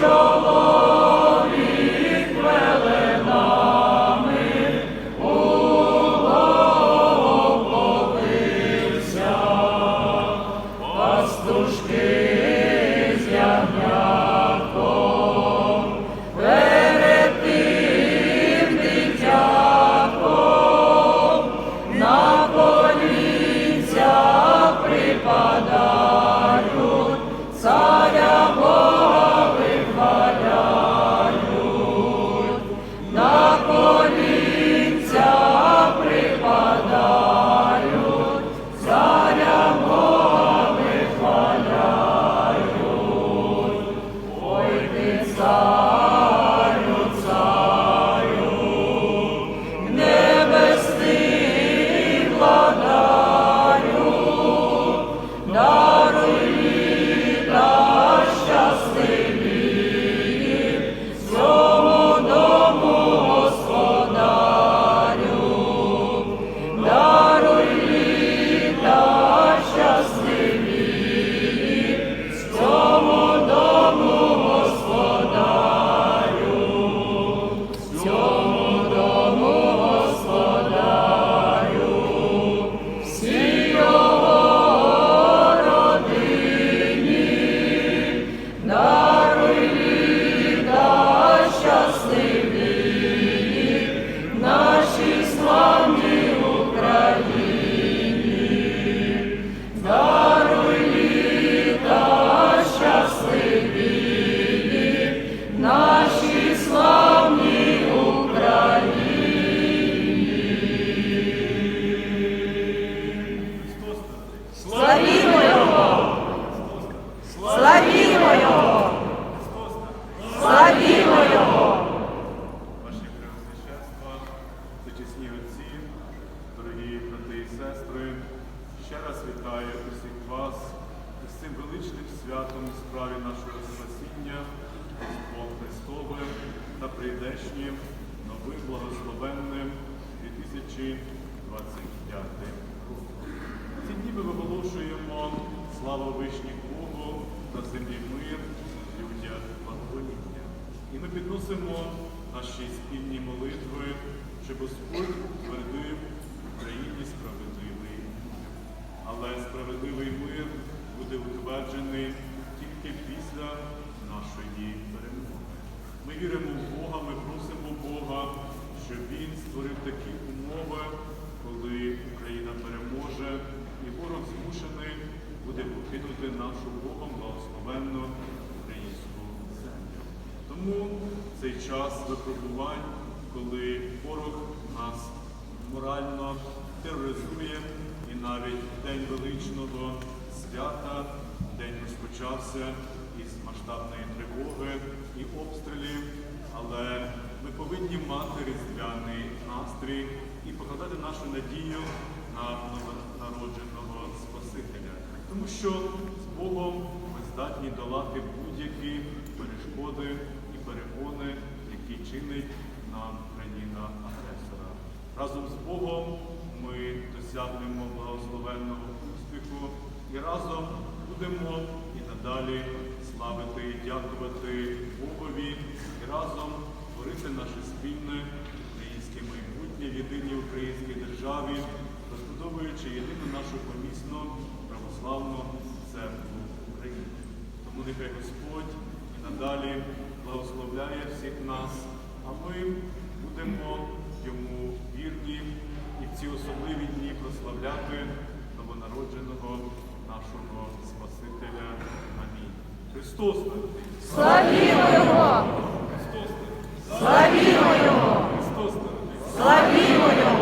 joy. Нашого спасіння, Різдвом Христовим та прийдешнім новим благословенним 2025 роком. Ці дні ми виголошуємо славу вишні Богу на землі мир, людях благовоління. І ми підносимо наші спільні молитви, щоб Господь утвердив в Україні справедливий мир. Але справедливий мир буде утверджений тільки після нашої перемоги. Ми віримо в Бога, ми просимо Бога, щоб Він створив такі умови, коли Україна переможе, і ворог змушений буде покинути нашу Богом благословенну українську землю. Тому цей час випробувань, коли ворог нас морально тероризує, і навіть День величного свята, день розпочався із масштабної тривоги і обстрілів, але ми повинні мати різдвяний настрій і покладати нашу надію на новонародженого Спасителя. Тому що з Богом ми здатні долати будь-які перешкоди і перепони, які чинить нам країна-агресора. Разом з Богом ми досягнемо благословенного успіху і разом будемо і надалі славити і дякувати Богові і разом творити наше спільне українське майбутнє в єдиній українській державі, розбудовуючи єдину нашу помісну православну церкву України. Тому нехай Господь і надалі благословляє всіх нас, а ми будемо йому вірні і в ці особливі дні прославляти нашого Спасителя. Амінь. Христос Славімо Його! Христос Славімо Його! Христос Славімо Його!